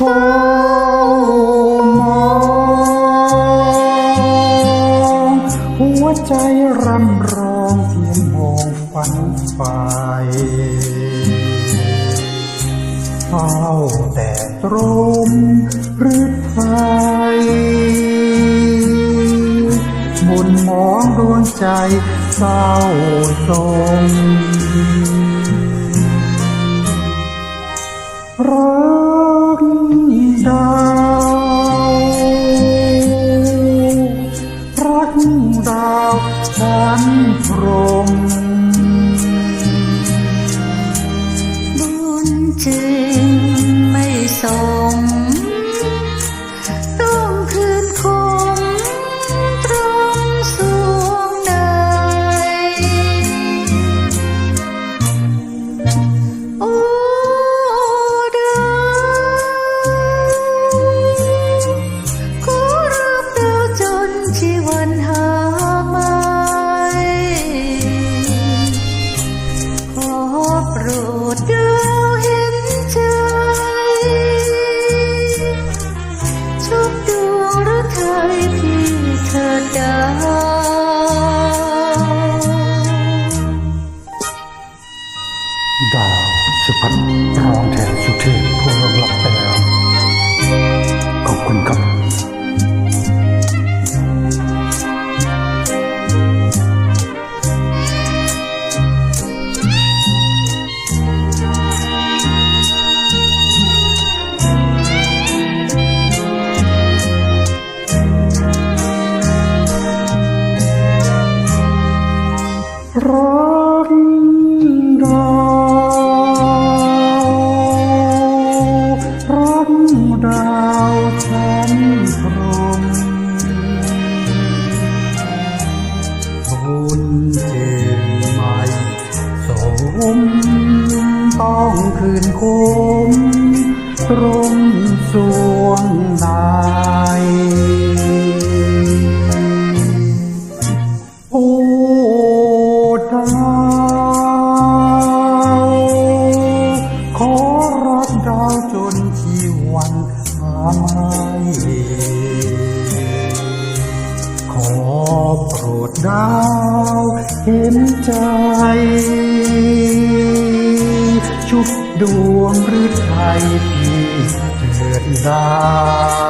มองหัวใจรำร้องเพียงมองฝันไฟเฝ้าแต่ตรมหรือไทยบุนมองดวงใจเศร้าจมรัก รห ดดาวเห็นใจชุบดวงฤทัยพี่เธอดาดาวสุพัฒน์รองแทนสุเทพผู้ล่วงลับไปแล้ว ขอบคุณครับ คืนคมตรงสวงในโอ้ดาวขอรักดาวจนชีวันหาไม่ขอโปรดดาวเห็นใจ ชุบดวงหรือไทยพี่เถิดดาว